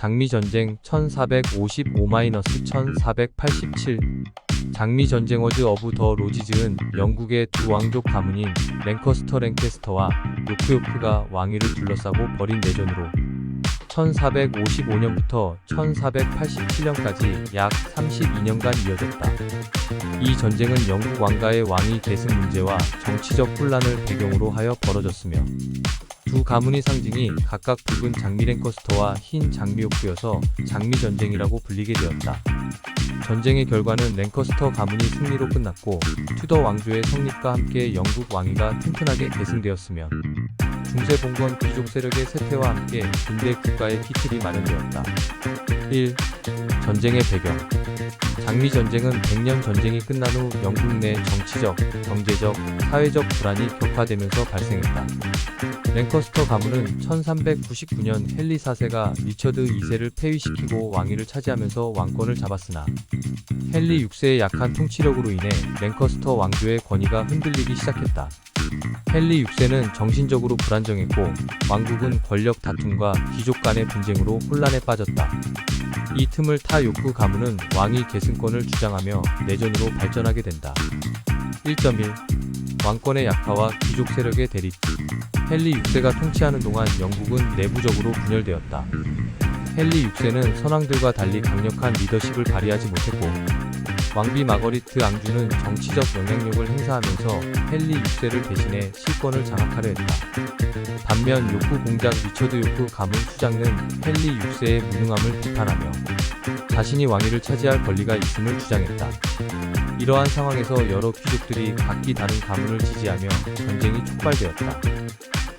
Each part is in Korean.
장미전쟁 1455-1487 장미전쟁 워즈 오브 더 로지즈은 영국의 두 왕족 가문인 랭커스터 랭캐스터와 요크요크가 왕위를 둘러싸고 벌인 내전으로 1455년부터 1487년까지 약 32년간 이어졌다. 이 전쟁은 영국 왕가의 왕위 계승 문제와 정치적 혼란을 배경으로 하여 벌어졌으며 두 가문의 상징이 각각 붉은 장미 랭커스터와 흰 장미 요크여서 장미 전쟁이라고 불리게 되었다. 전쟁의 결과는 랭커스터 가문이 승리로 끝났고 튜더 왕조의 성립과 함께 영국 왕위가 튼튼하게 계승되었으며 중세 봉건 귀족 세력의 쇠퇴와 함께 근대 국가의 기틀이 마련되었다. 1. 전쟁의 배경 장미 전쟁은 100년 전쟁이 끝난 후 영국 내 정치적, 경제적, 사회적 불안이 격화되면서 발생했다. 랭커스터 가문은 1399년 헨리 4세가 리처드 2세를 폐위시키고 왕위를 차지하면서 왕권을 잡았으나 헨리 6세의 약한 통치력으로 인해 랭커스터 왕조의 권위가 흔들리기 시작했다. 헨리 6세는 정신적으로 불안정했고 왕국은 권력 다툼과 귀족 간의 분쟁으로 혼란에 빠졌다. 이 틈을 타 요크 가문은 왕위 계승권을 주장하며 내전으로 발전하게 된다. 1.1 왕권의 약화와 귀족 세력의 대립 헨리 6세가 통치하는 동안 영국은 내부적으로 분열되었다. 헨리 6세는 선왕들과 달리 강력한 리더십을 발휘하지 못했고 왕비 마거리트 앙주는 정치적 영향력을 행사하면서 헨리 6세를 대신해 실권을 장악하려 했다. 반면 요크 공작 리처드 요크 가문 수장은 헨리 6세의 무능함을 비판하며 자신이 왕위를 차지할 권리가 있음을 주장했다. 이러한 상황에서 여러 귀족들이 각기 다른 가문을 지지하며 전쟁이 촉발되었다.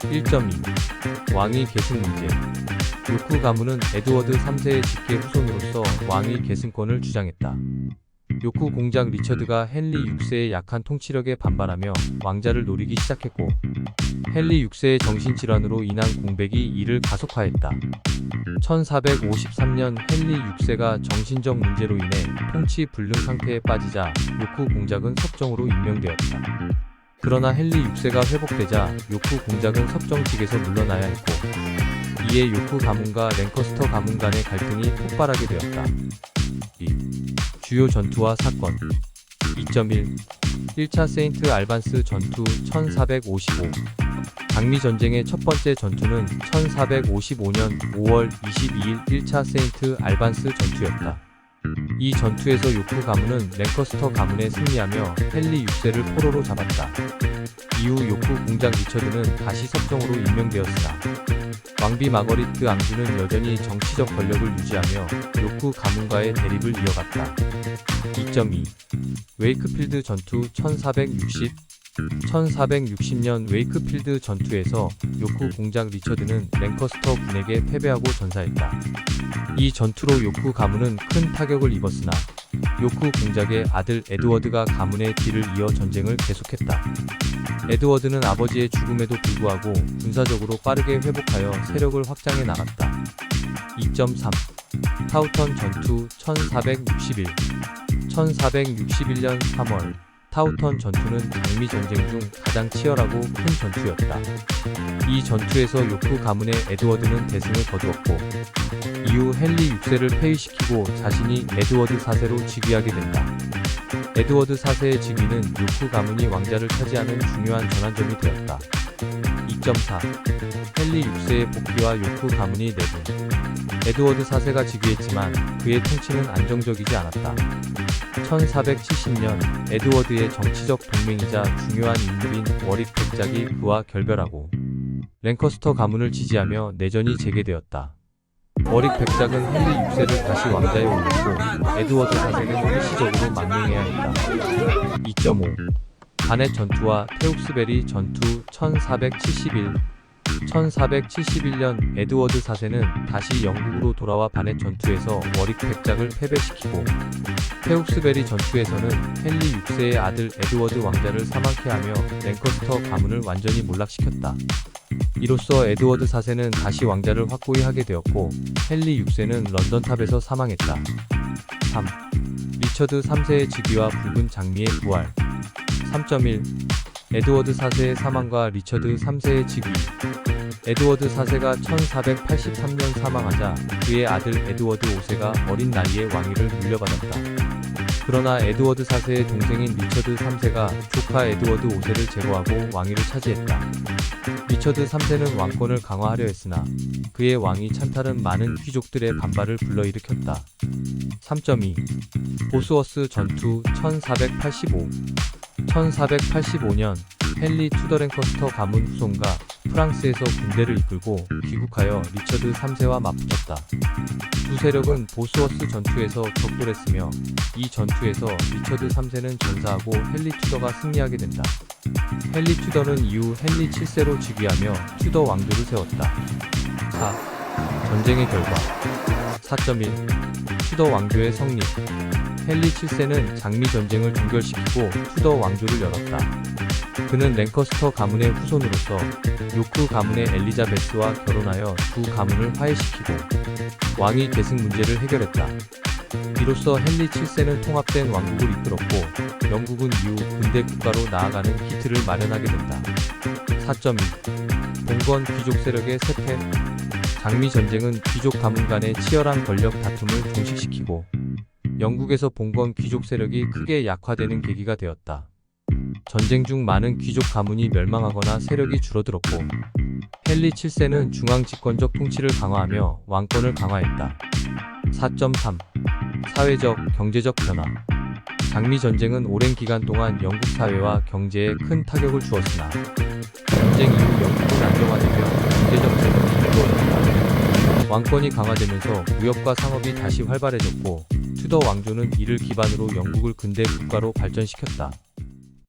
1.2 왕위 계승 문제 요크 가문은 에드워드 3세의 직계 후손으로서 왕위 계승권을 주장했다. 요크 공작 리처드가 헨리 6세의 약한 통치력에 반발하며 왕자를 노리기 시작했고 헨리 6세의 정신질환으로 인한 공백이 이를 가속화했다. 1453년 헨리 6세가 정신적 문제로 인해 통치 불능 상태에 빠지자 요크 공작은 섭정으로 임명되었다. 그러나 헨리 6세가 회복되자 요크 공작은 섭정직에서 물러나야 했고 이에 요크 가문과 랭커스터 가문 간의 갈등이 폭발하게 되었다. 2. 주요 전투와 사건 2.1 1차 세인트 알반스 전투 1455 장미 전쟁의 첫 번째 전투는 1455년 5월 22일 1차 세인트 알반스 전투였다. 이 전투에서 요크 가문은 랭커스터 가문에 승리하며 헨리 6세를 포로로 잡았다. 이후 요크 공장 리처드는 다시 섭정으로 임명되었으나 왕비 마거리트 앙주는 여전히 정치적 권력을 유지하며 요크 가문과의 대립을 이어갔다. 2.2 웨이크필드 전투 1460 1460년 웨이크필드 전투에서 요크 공작 리처드는 랭커스터 군에게 패배하고 전사했다. 이 전투로 요크 가문은 큰 타격을 입었으나 요크 공작의 아들 에드워드가 가문의 뒤를 이어 전쟁을 계속했다. 에드워드는 아버지의 죽음에도 불구하고 군사적으로 빠르게 회복하여 세력을 확장해 나갔다. 2.3 타우턴 전투 1461 1461년 3월 타우턴 전투는 장미 전쟁 중 가장 치열하고 큰 전투였다. 이 전투에서 요크 가문의 에드워드는 대승을 거두었고 이후 헨리 6세를 폐위시키고 자신이 에드워드 4세로 즉위하게 된다. 에드워드 4세의 즉위는 요크 가문이 왕자를 차지하는 중요한 전환점이 되었다. 2.4 헨리 6세의 복귀와 요크 가문이 내분 에드워드 4세가 즉위했지만 그의 통치는 안정적이지 않았다. 1470년 에드워드의 정치적 동맹이자 중요한 인물인 워릭 백작이 그와 결별하고 랭커스터 가문을 지지하며 내전이 재개되었다. 워릭 백작은 헨리 6세를 다시 왕자에 올렸고 에드워드 4세는 일시적으로 망명해야 했다. 2.5 바넷 전투와 테욱스베리 전투 1471 1471년 에드워드 4세는 다시 영국으로 돌아와 바넷 전투에서 워릭 백작을 패배시키고 테욱스베리 전투에서는 헨리 6세의 아들 에드워드 왕자를 사망케 하며 랭커스터 가문을 완전히 몰락시켰다. 이로써 에드워드 4세는 다시 왕자를 확고히 하게 되었고 헨리 6세는 런던탑에서 사망했다. 3. 리처드 3세의 즉위와 붉은 장미의 부활 3.1 에드워드 4세의 사망과 리처드 3세의 즉위 에드워드 4세가 1483년 사망하자 그의 아들 에드워드 5세가 어린 나이에 왕위를 물려받았다. 그러나 에드워드 4세의 동생인 리처드 3세가 조카 에드워드 5세를 제거하고 왕위를 차지했다. 리처드 3세는 왕권을 강화하려 했으나 그의 왕위 찬탈은 많은 귀족들의 반발을 불러일으켰다. 3.2 보스워스 전투 1485 1485년 헨리 투더 랭커스터 가문 후손과 프랑스에서 군대를 이끌고 귀국하여 리처드 3세와 맞붙었다. 두 세력은 보스워스 전투에서 격돌했으며 이 전투에서 리처드 3세는 전사하고 헨리 투더가 승리하게 된다. 헨리 투더는 이후 헨리 7세로 즉위하며 투더 왕조를 세웠다. 4. 전쟁의 결과 4.1 투더 왕조의 성립 헨리 7세는 장미 전쟁을 종결시키고 투더 왕조를 열었다. 그는 랭커스터 가문의 후손으로서 요크 가문의 엘리자베스와 결혼하여 두 가문을 화해시키고 왕위 계승 문제를 해결했다. 이로써 헨리 7세는 통합된 왕국을 이끌었고 영국은 이후 근대 국가로 나아가는 기틀을 마련하게 된다. 4.2 봉건 귀족 세력의 쇠퇴 장미 전쟁은 귀족 가문 간의 치열한 권력 다툼을 종식시키고 영국에서 봉건 귀족 세력이 크게 약화되는 계기가 되었다. 전쟁 중 많은 귀족 가문이 멸망하거나 세력이 줄어들었고 헨리 7세는 중앙 집권적 통치를 강화하며 왕권을 강화했다. 4.3 사회적, 경제적 변화 장미 전쟁은 오랜 기간 동안 영국 사회와 경제에 큰 타격을 주었으나 전쟁 이후 영국은 안정화되며 경제적 재정이 이루어졌다. 왕권이 강화되면서 무역과 상업이 다시 활발해졌고 투더 왕조는 이를 기반으로 영국을 근대 국가로 발전시켰다.